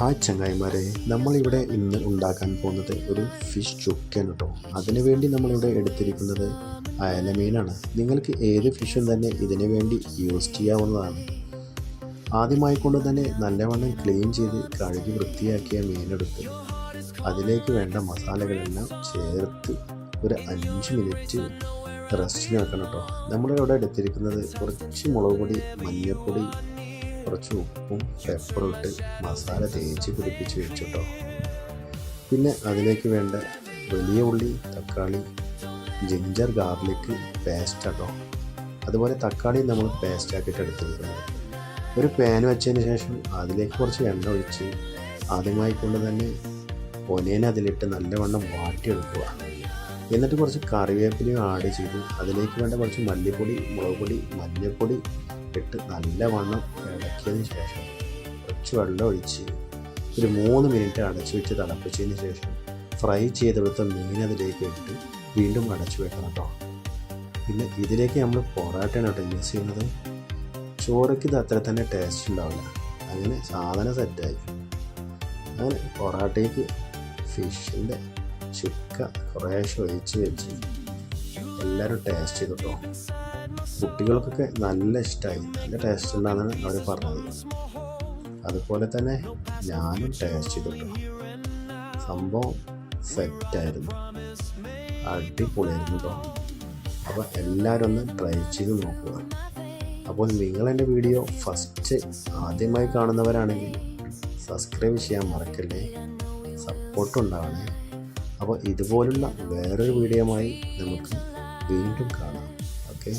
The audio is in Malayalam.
ആ ചങ്ങായിമാരെ നമ്മളിവിടെ ഇന്ന് ഉണ്ടാക്കാൻ പോകുന്നത് ഒരു ഫിഷ് ചുക്കൻ കേട്ടോ അതിനുവേണ്ടി നമ്മളിവിടെ എടുത്തിരിക്കുന്നത് അയല മീനാണ് നിങ്ങൾക്ക് ഏത് ഫിഷും തന്നെ ഇതിനു വേണ്ടി യൂസ് ചെയ്യാവുന്നതാണ്. ആദ്യമായി കൊണ്ട് തന്നെ നല്ലവണ്ണം ക്ലീൻ ചെയ്ത് കഴുകി വൃത്തിയാക്കിയ മീനെടുത്ത് അതിലേക്ക് വേണ്ട മസാലകളെല്ലാം ചേർത്ത് ഒരു അഞ്ച് മിനിറ്റ് റെസ്റ്റിന് വെക്കണം കേട്ടോ നമ്മളിവിടെ എടുത്തിരിക്കുന്നത് കുറച്ച് മുളക് പൊടി മഞ്ഞൾപ്പൊടി കുറച്ച് ഉപ്പും പെപ്പറും ഇട്ട് മസാല തേച്ച് പിടിപ്പിച്ച് വെച്ചിട്ടോ. പിന്നെ അതിലേക്ക് വേണ്ട വലിയ ഉള്ളി തക്കാളി ജിഞ്ചർ ഗാർലിക് പേസ്റ്റ് കേട്ടോ അതുപോലെ തക്കാളി നമ്മൾ പേസ്റ്റ് ആക്കിയിട്ട് എടുത്തിരിക്കുന്നത്. ഒരു പാൻ വെച്ചതിന് ശേഷം അതിലേക്ക് കുറച്ച് എണ്ണ ഒഴിച്ച് ആദ്യമായി കൊണ്ട് തന്നെ ഒലേനെ അതിലിട്ട് നല്ലവണ്ണം വാട്ടിയെടുക്കുക. എന്നിട്ട് കുറച്ച് കറിവേപ്പിലയും ആഡ് ചെയ്തു അതിലേക്ക് വേണ്ട കുറച്ച് മല്ലിപ്പൊടി മുളക് പൊടി മഞ്ഞൾപ്പൊടി ഇട്ട് നല്ലവണ്ണം ഇളക്കിയതിന് ശേഷം കുറച്ച് വെള്ളം ഒഴിച്ച് ഒരു മൂന്ന് മിനിറ്റ് അടച്ചു വെച്ച് തിളപ്പിച്ചതിന് ശേഷം ഫ്രൈ ചെയ്തെടുത്ത മീൻ അതിലേക്ക് ഇട്ട് വീണ്ടും അടച്ചു വെക്കണം കേട്ടോ പിന്നെ ഇതിലേക്ക് നമ്മൾ പൊറാട്ടയാണ് കേട്ടോ യൂസ് ചെയ്യുന്നത്. ചോറയ്ക്ക് ഇത് അത്ര തന്നെ ടേസ്റ്റ് ഉണ്ടാവില്ല. അങ്ങനെ സാധനം സെറ്റായി അങ്ങനെ പൊറാട്ടയ്ക്ക് ഫിഷിന്റെ ചുക്ക കുറേശ്ശെ ഒഴിച്ച് വെച്ച് എല്ലാവരും ടേസ്റ്റ് ചെയ്തു കേട്ടോ കുട്ടികൾക്കൊക്കെ നല്ല ഇഷ്ടമായി നല്ല ടേസ്റ്റ് ഉണ്ടാണെന്നാണ് അവർ പറഞ്ഞത്. അതുപോലെ തന്നെ ഞാനും ടേസ്റ്റ് ചെയ്തു കേട്ടോ സംഭവം സെറ്റായിരുന്നു അടിപൊളിയായിരുന്നു കേട്ടോ അപ്പോൾ എല്ലാവരും ഒന്ന് ട്രൈ ചെയ്ത് നോക്കുക. അപ്പോൾ നിങ്ങൾ എന്റെ വീഡിയോ ഫസ്റ്റ് ആദ്യമായി കാണുന്നവരാണെങ്കിൽ സബ്സ്ക്രൈബ് ചെയ്യാൻ മറക്കല്ലേ? സപ്പോർട്ടുണ്ടാവണേ അപ്പോൾ ഇതുപോലുള്ള വേറൊരു വീഡിയോയുമായി നമുക്ക് വീണ്ടും കാണാം ഓക്കെ